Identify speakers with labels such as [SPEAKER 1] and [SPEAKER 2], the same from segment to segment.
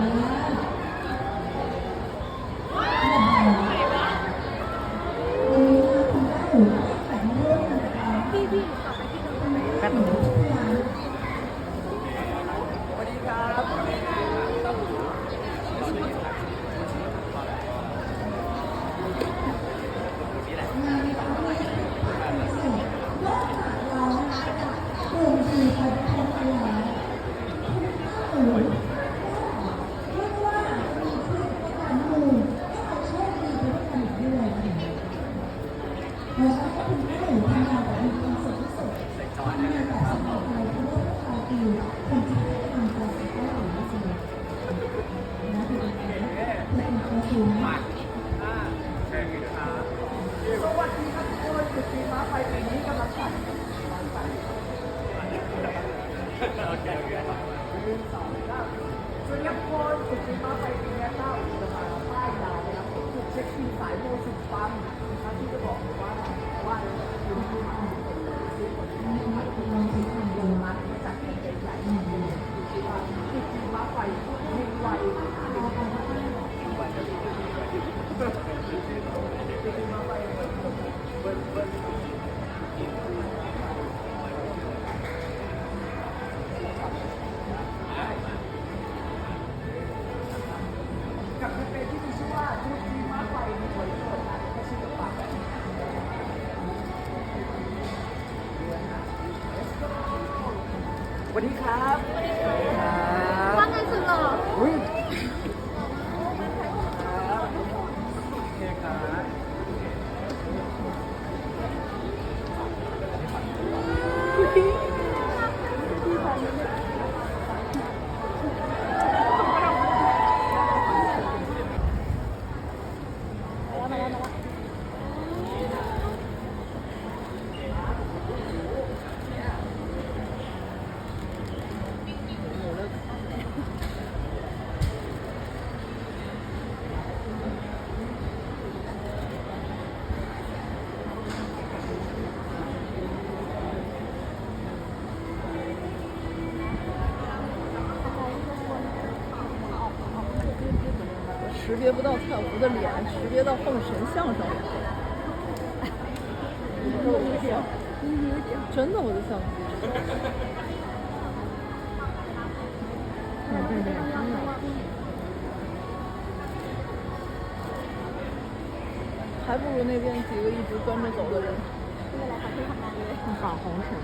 [SPEAKER 1] Amen. 아. ดี
[SPEAKER 2] ครับ 识别不到彩服的脸，识别到后神像上了。真的我的相机。还不如那边几个一直跟着走的人。网红是吗？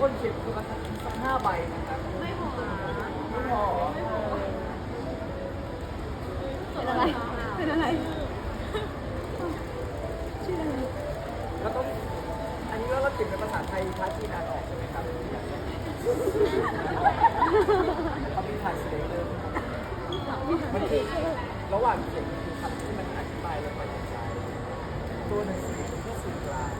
[SPEAKER 2] คนเขียนคนละสักห้าใบนะครัไม่หอไม่หอไม่หอเป็นอะ
[SPEAKER 1] ไร
[SPEAKER 3] เป็นอะไรชื่ออะไร
[SPEAKER 1] แล้วต้องอันนี้เราเขียเป็นภาษาไทยภาษาจีนอาออกใช่ไหมครับเขามีถ่ายเสียงเลยมันคือระหว่างเสียนคำที่มันอธิบายลงไปในใจตัวหนึ่งคือสื่อกลาง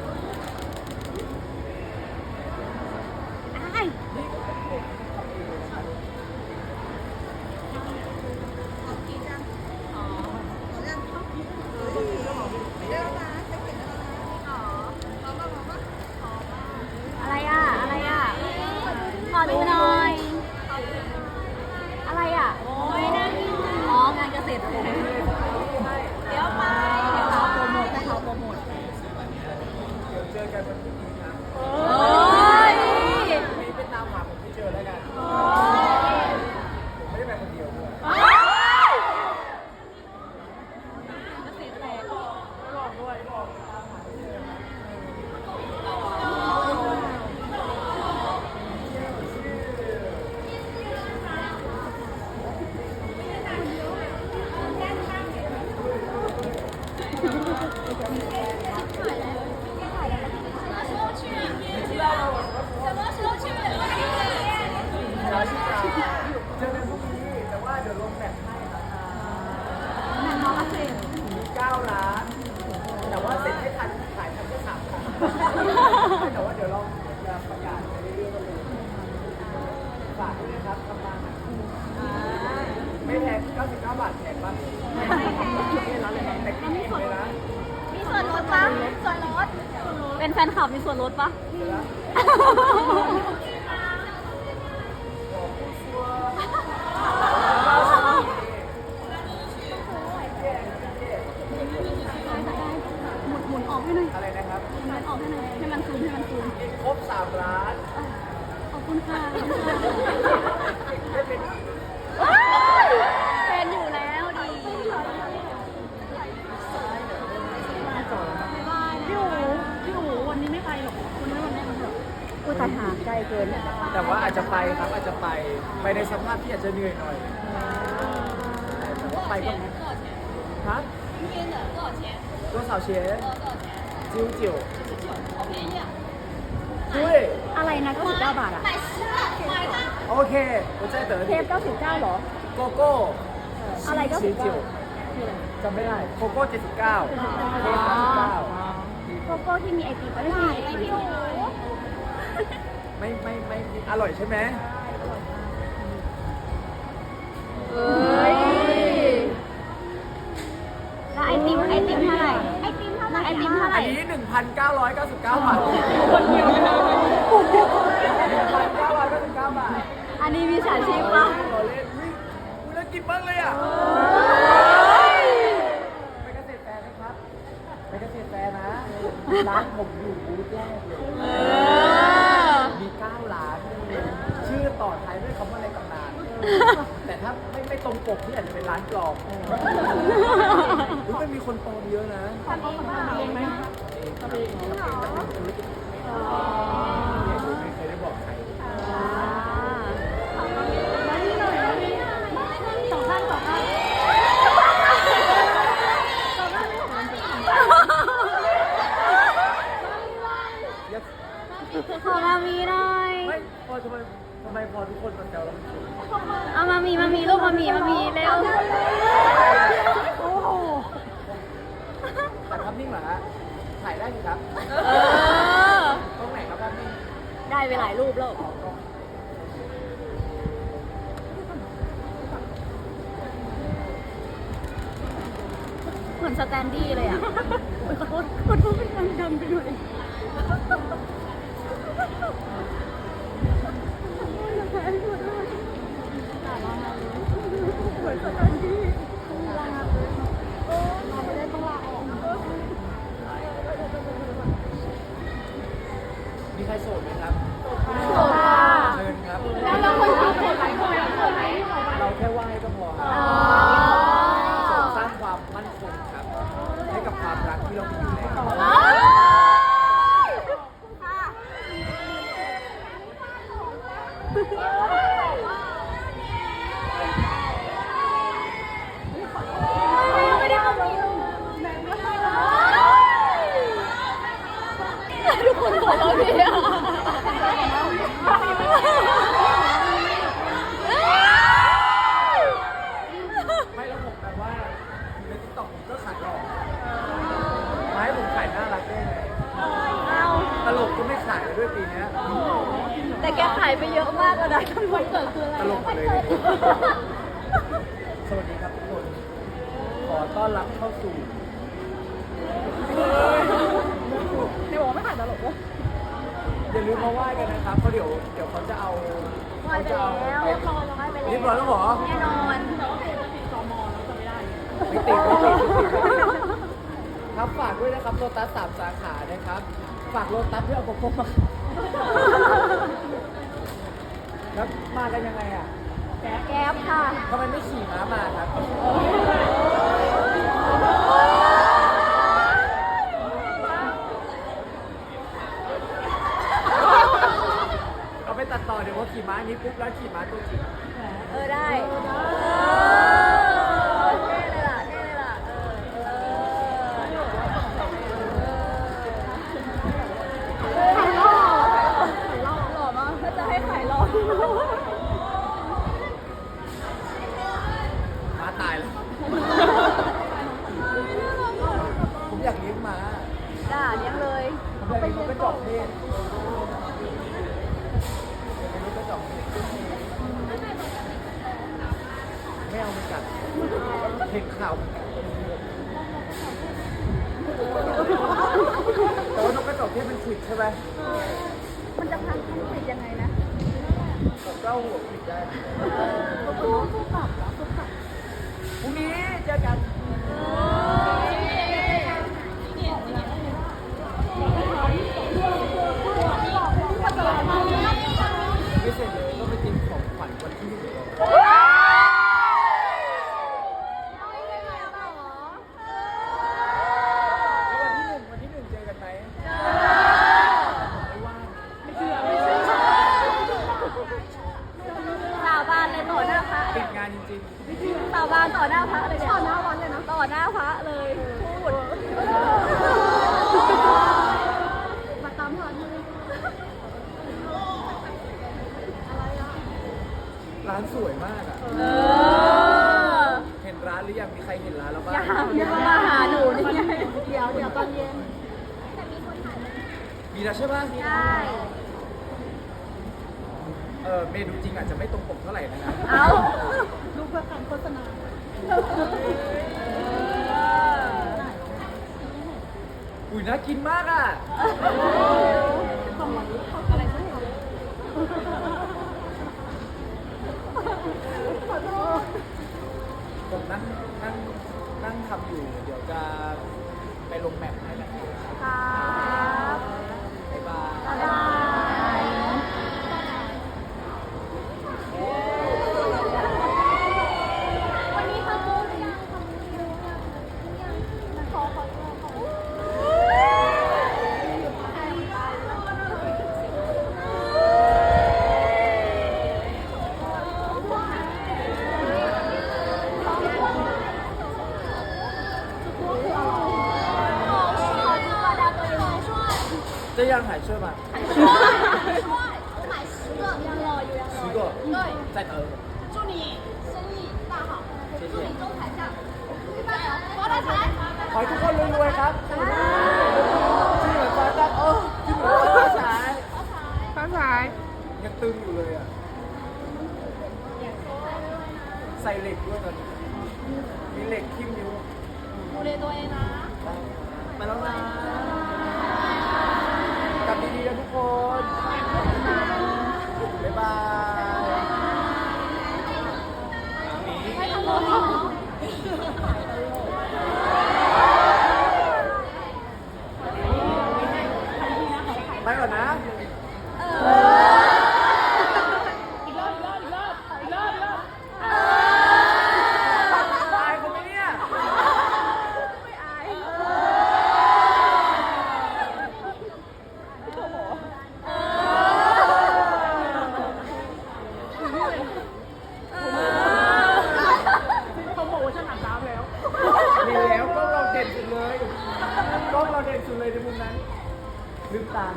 [SPEAKER 1] เดี๋
[SPEAKER 3] ยวเจ
[SPEAKER 1] อกันวันพรุ่งนี้ครับ
[SPEAKER 3] โอ้ย
[SPEAKER 1] มีเป็นตามหาผมไม่เจอแล้วกัน ผมไม่ได้ไปคนเดียวด้วย เจอกันพรุ่งนี้แต่ว่าเดี๋ยวลงแบบให้ราคาเก้าล้าน แต่ว่าเสร็จไม่ทันขายทันแค่สามพันแต่ว่าเดี๋ยวเราจะประกาศไปเรื่อยๆว่าเป็นฝากด้วยนะครับทำงานหนักไม่แพง99 บาทแพงปะไม่ร้านเลยนะแต่กินเองเลยนะ
[SPEAKER 3] มีส่วนลดปะส่วนลด เป็นแฟนคลับมีส่วนลดปะ
[SPEAKER 1] เดี๋ยวนะ
[SPEAKER 3] หมุนหมุนออกให้หน่อย
[SPEAKER 1] อะไรนะครับ
[SPEAKER 3] หมุนออกให้หน่อยให้มันซูมให้มันซูม
[SPEAKER 1] ครบ3ล้าน
[SPEAKER 3] ขอบคุณค่ะ
[SPEAKER 1] ได้เป็น
[SPEAKER 3] เป็นอยู่แล้วดี พี่อูพี่อูวันนี้ไม่ไปหรอกวันนี้วันแม่มันเถ อะอุ้ยตายหาไกลเกิน
[SPEAKER 1] แต่ว่าอาจจะไปครับอาจจะไปไปในสภาพที่อาจจะเหนื่อยหน่อยแต่ว่าไปก็ฮะ多少钱？九九。对
[SPEAKER 3] อะไรนะ99บาทอะ
[SPEAKER 1] ，OK，我在等
[SPEAKER 3] เท
[SPEAKER 1] 你。
[SPEAKER 3] ป99หรอ
[SPEAKER 1] โกโก้
[SPEAKER 3] อะไร
[SPEAKER 1] 七九จำไม่ได้โกโก้เจ็ดสิบเก้าเทปเก้าสิบเก้า
[SPEAKER 3] โกโก้ที่มีไอติมไม่ใช่ไอติม
[SPEAKER 1] ไม่ไม่ไม่อร่อยใช่ไหม
[SPEAKER 3] เอ้ยแล้วไอติมไอติมเท่าไหร่ ไอติมเท่าไหร่ไอติมเท่าไห
[SPEAKER 1] อั
[SPEAKER 3] ร่
[SPEAKER 1] นนี้หนึ่งพันเก้าร้อยเก้าสิบเก้าบาทคนเดียวหนึ่งพันเก้าร้อยเก้าสิบเก้าบาท
[SPEAKER 3] อันนี้มีฉาชีพปะ
[SPEAKER 1] รอเล่นอุ๊ยอุ๊ยน่ากินมากเลยอะไปเกษตรแฟร์นะครับไปเกษตรแฟร์นะ ร้านผมอยู่บูธแรกเลย แต่ถ้าไม่ไม่ตรงปกที่อาจจะเป็นร้านปลอมอุ๊ยมันมีคนปลอมเยอะนะ
[SPEAKER 3] ทำเองทำเองไหม
[SPEAKER 1] เองทำเองทำเองแต่เป็นธุรกิจไม่เคยได้บอกใคร
[SPEAKER 3] มานี่หน่อยสองข้างสองข้าง
[SPEAKER 1] อย่า
[SPEAKER 3] ขอมามีหน่อย
[SPEAKER 1] ไม่พอทำไมทำไมพอทุกคนมาแซวเราเป็นคน
[SPEAKER 3] เอา มามีมามีลูกมามีมามีเร็วโอ้โห
[SPEAKER 1] แต่ภาพนิ่งเหรอฮะถ่ายได้สิครับ
[SPEAKER 3] เออ
[SPEAKER 1] ตรงไหนครับภาพนิ่ง
[SPEAKER 3] ได้ไปหลายรูปแล้ว
[SPEAKER 1] อ๋อกล้อง
[SPEAKER 3] เหมือนสแตนดี้เลยอะ ขอโทษขอโทษเป็นการดำไปหน่อย โส
[SPEAKER 1] ดไหมครับ
[SPEAKER 4] โสดค่ะ
[SPEAKER 1] เชิญครับ
[SPEAKER 2] แล้วเราคนทำคนไหนคนไหนคนไหน
[SPEAKER 1] เราแค่ไหว้ก็พอครับ
[SPEAKER 4] อ๋อ
[SPEAKER 1] ส่งสร้างความมั่นคงครับ ให้กับความรักที่เรามีอยู่แล้ว
[SPEAKER 4] อ๋อค่ะ
[SPEAKER 2] ไม่ได้เอาผิว
[SPEAKER 4] ทุกคนขอเราดีอะ
[SPEAKER 1] ไม่แล้วผมแบบว่าอยู่ในทิกตอกผมก็ขายหล่อไม้ผมขายน่ารักได้ไง
[SPEAKER 4] เอา
[SPEAKER 1] ตลกก็ไม่ขายด้วยปีเนี้ย
[SPEAKER 4] แต่แกขายไปเยอะมากแล้วนะวันเกิดคืออะไร
[SPEAKER 1] ตลกหมดเลย สวัสดีครับทุกคน ขอต้อนรับเข้าสู่
[SPEAKER 4] อย่า
[SPEAKER 1] ลืมมาไหว้กันนะครับเพราะเดี๋ยวเดี๋ยวเขาจะเอา
[SPEAKER 4] ไหว้ไปแล้วไหว้ไปแล้ว
[SPEAKER 1] เรียบร้อยแล้วเหรอ
[SPEAKER 4] แน่นอน
[SPEAKER 1] ไม่ติดไม่ติดไม่ติดครับฝากด้วยนะครับโลตัสสามสาขานะครับ ฝากโลตัสเพื่อเอาโกโก้มาแล้วมากันยังไงอะ
[SPEAKER 4] แก๊ปค่ะ
[SPEAKER 1] ทำไมไม่ขี่ม้ามาครับ เอาไปตัดต่อเดี๋ยวว่า ขี่ม้านี้ปุ๊บแล้วขี่ม้าตัวจริง
[SPEAKER 4] เออได้ สาบานต่อหน้าพระเลยเนี่ยต่อหน้าวันเลยนะต่อหน้าพระเลยพูด
[SPEAKER 2] มาตามหาดู
[SPEAKER 1] ๆร้านสวยมากอะ
[SPEAKER 4] เออ
[SPEAKER 1] เห็นร้านหรือยังมีใครเห็นร้านแล้วบ้าง
[SPEAKER 4] อย่าอย่ามาหาหนูนี่ไง
[SPEAKER 2] เดี๋ยวเดี๋ยวตอนเย็น
[SPEAKER 1] มีแล้วใช่ป่ะ
[SPEAKER 4] ใช่
[SPEAKER 1] เออเมนูจริงอาจจะไม่ตรงปกเท่าไหร่นะครับ
[SPEAKER 4] เอา
[SPEAKER 2] ดู เพื่อการโฆษณา
[SPEAKER 1] อุ้ยน่ากินมากอะ
[SPEAKER 2] ของวันนี้เขาอะไรสักอย่างขอโทษ
[SPEAKER 1] ผมนั่งนั่งนั่งทำอยู่ เดี๋ยวจะไปลงแมปให้นะครับ
[SPEAKER 4] ครั
[SPEAKER 1] 这样还是吧？
[SPEAKER 2] 我买十个，ยังรออยู่ยังรอ
[SPEAKER 1] 十个，
[SPEAKER 2] 对，
[SPEAKER 1] 再等。
[SPEAKER 2] 祝你生意大好，
[SPEAKER 1] 谢谢
[SPEAKER 2] 祝你中彩票，一般有发大财。
[SPEAKER 1] ขอให้ทุกคนรวยๆครับที่เหมือนฟ้าตั้งโอ้ที่เหมือนฟ้าสาย
[SPEAKER 4] ฟ้าสาย
[SPEAKER 1] ยังตึงอยู่เลยอ่ะ ใส่เหล็กด้วยตอนนี้มีเหล็กทิ่มนิ้ว
[SPEAKER 2] ดูแลตัวเองนะ
[SPEAKER 1] มาแล้วนะ ด่งสุเลยในมุมนั้นลืมตา